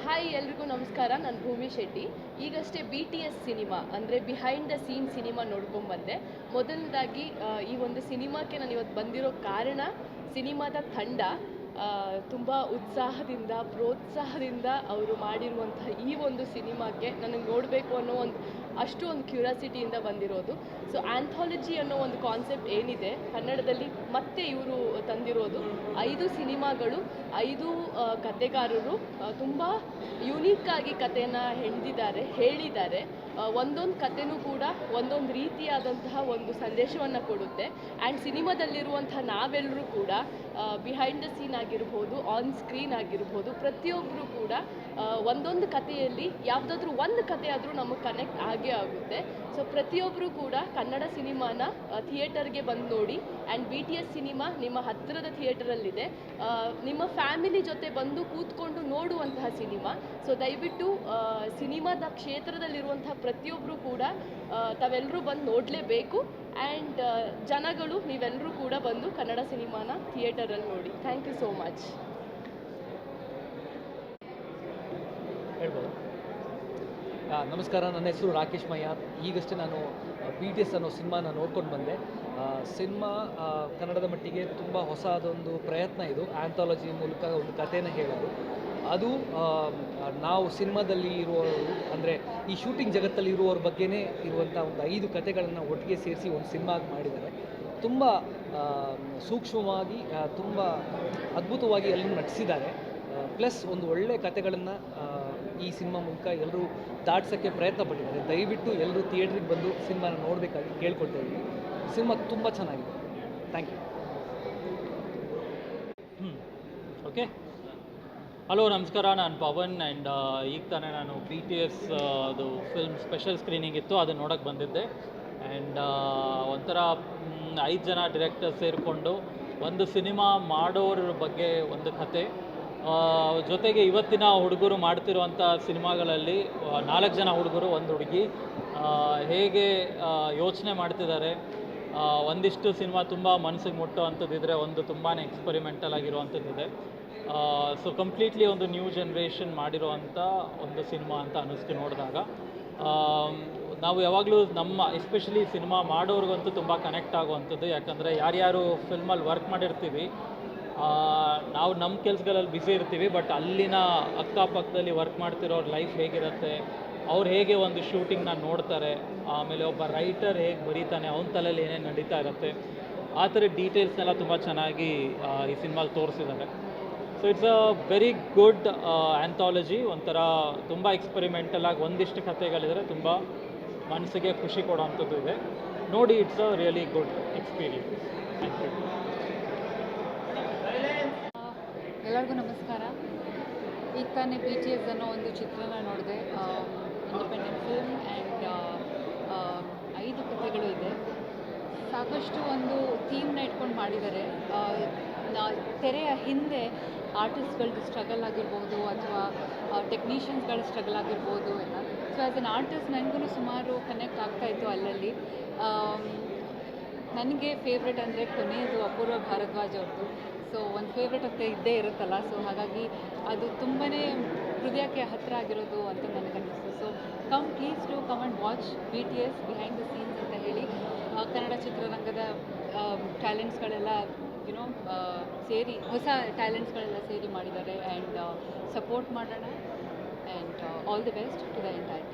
Hi ಎಲ್ರಿಗೂ ನಮಸ್ಕಾರ, ನಾನು ಭೂಮಿ ಶೆಟ್ಟಿ. ಈಗಷ್ಟೇ ಬಿ ಟಿ ಎಸ್ ಸಿನಿಮಾ, ಅಂದರೆ ಬಿಹೈಂಡ್ ದ ಸೀನ್ ಸಿನಿಮಾ ನೋಡ್ಕೊಂಡ್ಬಂದೆ ಮೊದಲನೇದಾಗಿ ಈ ಒಂದು ಸಿನಿಮಾಕ್ಕೆ ನಾನು ಇವತ್ತು ಬಂದಿರೋ ಕಾರಣ ಸಿನಿಮಾದ ತಂಡ ತುಂಬ ಉತ್ಸಾಹದಿಂದ, ಪ್ರೋತ್ಸಾಹದಿಂದ ಅವರು ಮಾಡಿರುವಂತಹ ಈ ಒಂದು ಸಿನಿಮಾಕ್ಕೆ ನನಗೆ ನೋಡಬೇಕು ಅನ್ನೋ ಒಂದು, ಅಷ್ಟು ಒಂದು ಕ್ಯೂರಿಯಾಸಿಟಿಯಿಂದ ಬಂದಿರೋದು. ಸೊ ಆಂಥಾಲಜಿ ಅನ್ನೋ ಒಂದು ಕಾನ್ಸೆಪ್ಟ್ ಏನಿದೆ, ಕನ್ನಡದಲ್ಲಿ ಮತ್ತೆ ಇವರು ತಂದಿರೋದು. ಐದು ಸಿನಿಮಾಗಳು, ಐದು ಕಥೆಗಾರರು ತುಂಬ ಯುನೀಕಾಗಿ ಕಥೆಯನ್ನು ಹೆಣ್ದಿದ್ದಾರೆ ಹೇಳಿದ್ದಾರೆ. ಒಂದೊಂದು ಕಥೆನೂ ಕೂಡ ಒಂದೊಂದು ರೀತಿಯಾದಂತಹ ಒಂದು ಸಂದೇಶವನ್ನು ಕೊಡುತ್ತೆ. ಆ್ಯಂಡ್ ಸಿನಿಮಾದಲ್ಲಿರುವಂತಹ ನಾವೆಲ್ಲರೂ ಕೂಡ ಬಿಹೈಂಡ್ ದ ಸೀನ್ ಆಗಿರ್ಬೋದು ಆನ್ ಸ್ಕ್ರೀನ್ ಆಗಿರ್ಬೋದು ಪ್ರತಿಯೊಬ್ಬರು ಕೂಡ ಒಂದೊಂದು ಕಥೆಯಲ್ಲಿ ಯಾವುದಾದ್ರೂ ಒಂದು ಕಥೆ ಆದರೂ ನಮಗೆ ಕನೆಕ್ಟ್ ಆಗೇ ಆಗುತ್ತೆ. ಸೊ ಪ್ರತಿಯೊಬ್ಬರು ಕೂಡ ಕನ್ನಡ ಸಿನಿಮಾನ ಥಿಯೇಟರ್ಗೆ ಬಂದು ನೋಡಿ and B T S cinema ನಿಮ್ಮ ಹತ್ತಿರದ ಥಿಯೇಟರಲ್ಲಿದೆ ನಿಮ್ಮ ಫ್ಯಾಮಿಲಿ ಜೊತೆ ಬಂದು ಕೂತ್ಕೊಂಡು ನೋಡುವಂತಹ ಸಿನಿಮಾ. ಸೊ ದಯವಿಟ್ಟು ಸಿನಿಮಾದ ಕ್ಷೇತ್ರದಲ್ಲಿರುವಂತಹ ಪ್ರತಿಯೊಬ್ಬರು ಕೂಡ ತಾವೆಲ್ಲರೂ ಬಂದು ನೋಡಲೇಬೇಕು. ಆ್ಯಂಡ್ ಜನಗಳು ನೀವೆಲ್ಲರೂ ಕೂಡ ಬಂದು ಕನ್ನಡ ಸಿನಿಮಾನ ಥಿಯೇಟರಲ್ಲಿ ನೋಡಿ. ಥ್ಯಾಂಕ್ ಯು ಸೋ ಮಚ್ ಹೇಳ್ಬೋದು. ನಮಸ್ಕಾರ, ನನ್ನ ಹೆಸರು ರಾಕೇಶ್ ಮಯ್ಯ. ಈಗಷ್ಟೇ ನಾನು ಬಿ ಟಿ ಎಸ್ ಅನ್ನೋ ಸಿನಿಮಾನ ನೋಡ್ಕೊಂಡು ಬಂದೆ. ಸಿನಿಮಾ ಕನ್ನಡದ ಮಟ್ಟಿಗೆ ತುಂಬ ಹೊಸದೊಂದು ಪ್ರಯತ್ನ ಇದು. ಆ್ಯಂಥಾಲಜಿ ಮೂಲಕ ಒಂದು ಕಥೆನ ಹೇಳೋದು. ಅದು ನಾವು ಸಿನಿಮಾದಲ್ಲಿ ಇರುವವರು ಅಂದರೆ ಈ ಶೂಟಿಂಗ್ ಜಗತ್ತಲ್ಲಿ ಇರುವವ್ರ ಬಗ್ಗೆನೇ ಇರುವಂಥ ಒಂದು ಐದು ಕತೆಗಳನ್ನು ಒಟ್ಟಿಗೆ ಸೇರಿಸಿ ಒಂದು ಸಿನಿಮಾ ಮಾಡಿದ್ದಾರೆ. ತುಂಬ ಸೂಕ್ಷ್ಮವಾಗಿ ತುಂಬ ಅದ್ಭುತವಾಗಿ ಎಲ್ಲರೂ ನಟಿಸಿದ್ದಾರೆ. ಪ್ಲಸ್ ಒಂದು ಒಳ್ಳೆ ಕತೆಗಳನ್ನು ಈ ಸಿನಿಮಾ ಮೂಲಕ ಎಲ್ಲರೂ ದಾಟ್ಸೋಕ್ಕೆ ಪ್ರಯತ್ನ ಪಟ್ಟಿದ್ದಾರೆ. ದಯವಿಟ್ಟು ಎಲ್ಲರೂ ಥಿಯೇಟ್ರಿಗೆ ಬಂದು ಸಿನಿಮಾನ ನೋಡಬೇಕಾಗಿ ಕೇಳ್ಕೊಳ್ತಾ ಇದ್ದೀನಿ ಸಿನಿಮಾ ತುಂಬ ಚೆನ್ನಾಗಿದೆ. ಥ್ಯಾಂಕ್ ಯು ಓಕೆ ಹಲೋ ನಮಸ್ಕಾರ. ನಾನು ಪವನ್ ಆ್ಯಂಡ್ ಈಗ ತಾನೇ ನಾನು ಬಿ ಟಿ ಎಸ್ ಅದು ಫಿಲ್ಮ್ ಸ್ಪೆಷಲ್ ಸ್ಕ್ರೀನಿಂಗ್ ಇತ್ತು. ಅದನ್ನು ನೋಡೋಕ್ಕೆ ಬಂದಿದ್ದೆ. ಆ್ಯಂಡ್ ಒಂಥರ ಐದು ಜನ ಡಿರೆಕ್ಟರ್ ಸೇರಿಕೊಂಡು ಒಂದು ಸಿನಿಮಾ ಮಾಡೋರ ಬಗ್ಗೆ ಒಂದು ಕತೆ. ಜೊತೆಗೆ ಇವತ್ತಿನ ಹುಡುಗರು ಮಾಡ್ತಿರುವಂಥ ಸಿನಿಮಾಗಳಲ್ಲಿ ನಾಲ್ಕು ಜನ ಹುಡುಗರು, ಒಂದು ಹುಡುಗಿ. ಹೇಗೆ ಯೋಚನೆ ಮಾಡ್ತಿದ್ದಾರೆ. ಒಂದಿಷ್ಟು ಸಿನಿಮಾ ತುಂಬ ಮನಸ್ಸಿಗೆ ಮುಟ್ಟೋ ಅಂಥದ್ದಿದ್ರೆ ಒಂದು ತುಂಬಾ ಎಕ್ಸ್ಪರಿಮೆಂಟಲ್ ಆಗಿರುವಂಥದ್ದಿದೆ. ಸೊ ಕಂಪ್ಲೀಟ್ಲಿ ಒಂದು ನ್ಯೂ ಜನ್ರೇಷನ್ ಮಾಡಿರುವಂಥ ಒಂದು ಸಿನಿಮಾ ಅಂತ ಅನ್ನಿಸ್ತು ನೋಡಿದಾಗ. ನಾವು ಯಾವಾಗಲೂ ನಮ್ಮ ಎಸ್ಪೆಷಲಿ ಸಿನಿಮಾ ಮಾಡೋರಿಗಂತೂ ತುಂಬ ಕನೆಕ್ಟ್ ಆಗುವಂಥದ್ದು. ಯಾಕಂದರೆ ಯಾರ್ಯಾರು ಫಿಲ್ಮಲ್ಲಿ ವರ್ಕ್ ಮಾಡಿರ್ತೀವಿ ನಾವು ನಮ್ಮ ಕೆಲಸಗಳಲ್ಲಿ ಬ್ಯುಸಿ ಇರ್ತೀವಿ ಬಟ್ ಅಲ್ಲಿನ ಅಕ್ಕಪಕ್ಕದಲ್ಲಿ ವರ್ಕ್ ಮಾಡ್ತಿರೋರ ಲೈಫ್ ಹೇಗಿರುತ್ತೆ, ಅವ್ರು ಹೇಗೆ ಒಂದು ಶೂಟಿಂಗ್ನ ನೋಡ್ತಾರೆ, ಆಮೇಲೆ ಒಬ್ಬ ರೈಟರ್ ಹೇಗೆ ಬರೀತಾನೆ, ಅವನ ತಲೆಯಲ್ಲಿ ಏನೇನು ನಡೀತಾ ಇರುತ್ತೆ, ಆ ಥರ ಡೀಟೇಲ್ಸ್ನೆಲ್ಲ ತುಂಬ ಚೆನ್ನಾಗಿ ಈ ಸಿನಿಮಾಲಿ ತೋರಿಸಿದ್ದಾರೆ. So it's a very good anthology ಒಂಥರ ತುಂಬ ಎಕ್ಸ್ಪೆರಿಮೆಂಟಲ್ ಆಗಿ ಒಂದಿಷ್ಟು ಕಥೆಗಳಿದ್ರೆ ತುಂಬ ಮನಸ್ಸಿಗೆ ಖುಷಿ ಕೊಡೋವಂಥದ್ದು ಇದೆ. ನೋಡಿ it's a really good experience ಎಲ್ಲರಿಗೂ ನಮಸ್ಕಾರ. ಈಗ ತಾನೇ ಬಿ ಟಿ ಎಸ್ ಅನ್ನೋ ಒಂದು ಚಿತ್ರನ ನೋಡಿದೆ. ಇಂಡಿಪೆಂಡೆಂಟ್ ಫಿಲ್ಮ್ ಆ್ಯಂಡ್ ಐದು ಕಥೆಗಳು ಇದೆ. ಸಾಕಷ್ಟು ಒಂದು ಥೀಮ್ನ ಇಟ್ಕೊಂಡು ಮಾಡಿದ್ದಾರೆ. ನಾ- ತೆರೆಯ ಹಿಂದೆ ಆರ್ಟಿಸ್ಟ್ಗಳದ್ದು ಸ್ಟ್ರಗಲ್ ಆಗಿರ್ಬೋದು ಅಥವಾ ಟೆಕ್ನಿಷಿಯನ್ಸ್ಗಳ ಸ್ಟ್ರಗಲ್ ಆಗಿರ್ಬೋದು ಎಲ್ಲ. ಸೊ ಆ್ಯಸ್ ಅನ್ ಆರ್ಟಿಸ್ಟ್ ನನಗೂ ಸುಮಾರು ಕನೆಕ್ಟ್ ಆಗ್ತಾಯಿತ್ತು ಅಲ್ಲಲ್ಲಿ. ನನಗೆ ಫೇವ್ರೆಟ್ ಅಂದರೆ ಕೊನೆಯದು ಅಪೂರ್ವ ಭಾರದ್ವಾಜ್ ಅವ್ರದ್ದು. ಸೊ ಒಂದು ಫೇವ್ರೆಟ್ ಅಂತ ಇದ್ದೇ ಇರುತ್ತಲ್ಲ ಸೊ ಹಾಗಾಗಿ ಅದು ತುಂಬಾ ಹೃದಯಕ್ಕೆ ಹತ್ತಿರ ಆಗಿರೋದು ಅಂತ ನನಗನ್ನಿಸ್ತು so come please to come and watch B T S behind the scenes ಅಂತ ಹೇಳಿ ಕನ್ನಡ ಚಿತ್ರರಂಗದ ಟ್ಯಾಲೆಂಟ್ಸ್ಗಳೆಲ್ಲ ಯುನೋ ಸೇರಿ, ಹೊಸ ಟ್ಯಾಲೆಂಟ್ಸ್ಗಳೆಲ್ಲ ಸೇರಿ ಮಾಡಿದ್ದಾರೆ. ಆ್ಯಂಡ್ ಸಪೋರ್ಟ್ ಮಾಡೋಣ. And all the best to the entire